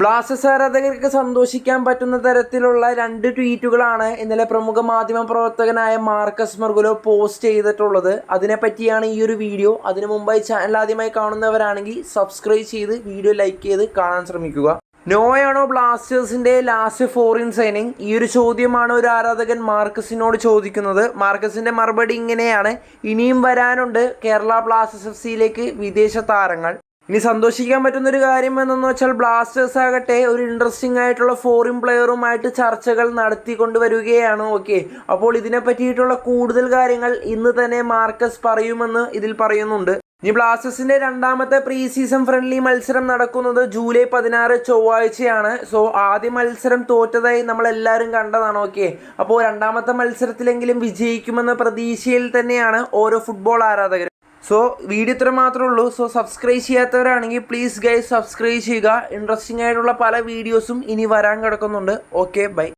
Blasters ആരാധകർക്ക് സന്തോഷിക്കാൻ പറ്റുന്ന തരത്തിലുള്ള രണ്ട് ട്വീറ്റുകളാണ് ഇന്നലെ പ്രമുഖ മാധ്യമ പ്രവർത്തകനായ മാർക്കസ് മർഗുലോ പോസ്റ്റ് ചെയ്തിട്ടുള്ളത്. അതിനെപ്പറ്റിയാണ് ഈ ഒരു വീഡിയോ. അതിനു മുമ്പായി ചാനൽ ആദ്യമായി കാണുന്നവരാണെങ്കിൽ സബ്സ്ക്രൈബ് ചെയ്ത് വീഡിയോ ലൈക്ക് ചെയ്ത് കാണാൻ ശ്രമിക്കുക. നോയാണോ ബ്ലാസ്റ്റേഴ്സിന്റെ ലാസ്റ്റ് ഫോറിൻ സൈനിങ് ഈ ഒരു ചോദ്യമാണ് ഒരു ആരാധകൻ മാർക്കസിനോട് ചോദിക്കുന്നത്. മാർക്കസിന്റെ മറുപടി ഇങ്ങനെയാണ്. ഇനിയും വരാനുണ്ട് കേരള ബ്ലാസ്റ്റേഴ്സ് എഫ് സിയിലേക്ക് വിദേശ താരങ്ങൾ. ഇനി സന്തോഷിക്കാൻ പറ്റുന്ന ഒരു കാര്യം എന്തെന്ന് വെച്ചാൽ ബ്ലാസ്റ്റേഴ്സ് ആകട്ടെ ഒരു ഇൻട്രസ്റ്റിംഗ് ആയിട്ടുള്ള ഫോറിൻ പ്ലെയറുമായിട്ട് ചർച്ചകൾ നടത്തിക്കൊണ്ട് വരികയാണ് ഓക്കെ അപ്പോൾ ഇതിനെ പറ്റിയിട്ടുള്ള കൂടുതൽ കാര്യങ്ങൾ ഇന്ന് തന്നെ മാർക്കസ് പറയുമെന്ന് ഇതിൽ പറയുന്നുണ്ട്. ഇനി ബ്ലാസ്റ്റേഴ്സിന്റെ രണ്ടാമത്തെ പ്രീ സീസൺ ഫ്രണ്ട്ലി മത്സരം നടക്കുന്നത് ജൂലൈ പതിനാറ് ചൊവ്വാഴ്ചയാണ്. സോ ആദ്യ മത്സരം തോറ്റതായി നമ്മൾ എല്ലാവരും കണ്ടതാണ് ഓക്കെ അപ്പോൾ രണ്ടാമത്തെ മത്സരത്തിലെങ്കിലും വിജയിക്കുമെന്ന പ്രതീക്ഷയിൽ തന്നെയാണ് ഓരോ ഫുട്ബോൾ ആരാധകരും. സോ വീഡിയോ ഇത്ര മാത്രമേ ഉള്ളൂ. സോ സബ്സ്ക്രൈബ് ചെയ്യാത്തവരാണെങ്കിൽ പ്ലീസ് ഗൈസ് സബ്സ്ക്രൈബ് ചെയ്യുക. ഇൻട്രസ്റ്റിംഗ് ആയിട്ടുള്ള പല വീഡിയോസും ഇനി വരാൻ കിടക്കുന്നുണ്ട്. Okay bye